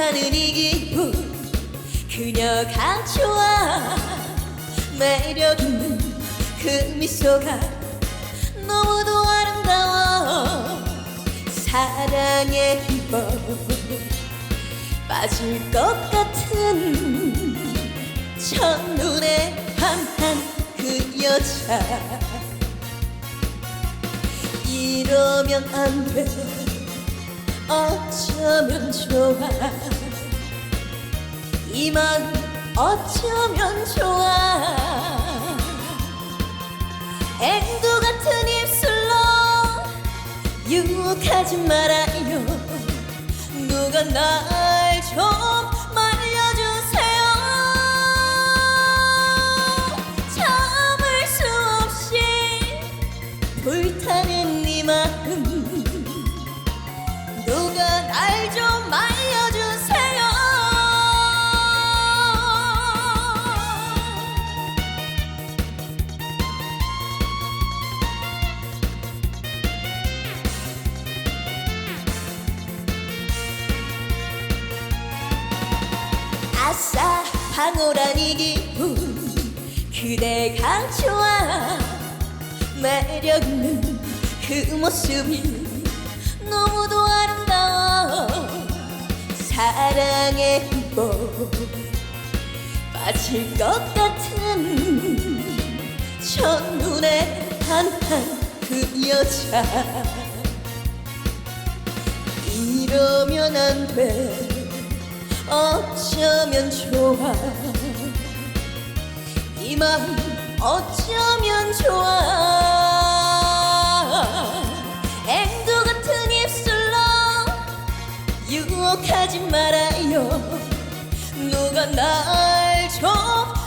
불타는 이 기분. 그녀가 좋아 매력 있는 그 미소가 너무도 아름다워. 사랑의 기법 빠질 것 같은 첫눈에 반한 그 여자. 이러면 안돼 어쩌면 좋아. 이만 어쩌면 좋아. 앵두 같은 입술로 유혹하지 말아요. 누가 날 좀 아싸 황홀한 이 기분. 그대가 좋아 매력 있는 그 모습이 너무도 아름다워. 사랑의 법 빠질 것 같은 첫눈에 반한 그 여자. 이러면 안돼 어쩌면 좋아. 이 마음 어쩌면 좋아. 앵두 같은 입술로 유혹하지 말아요. 누가 날좀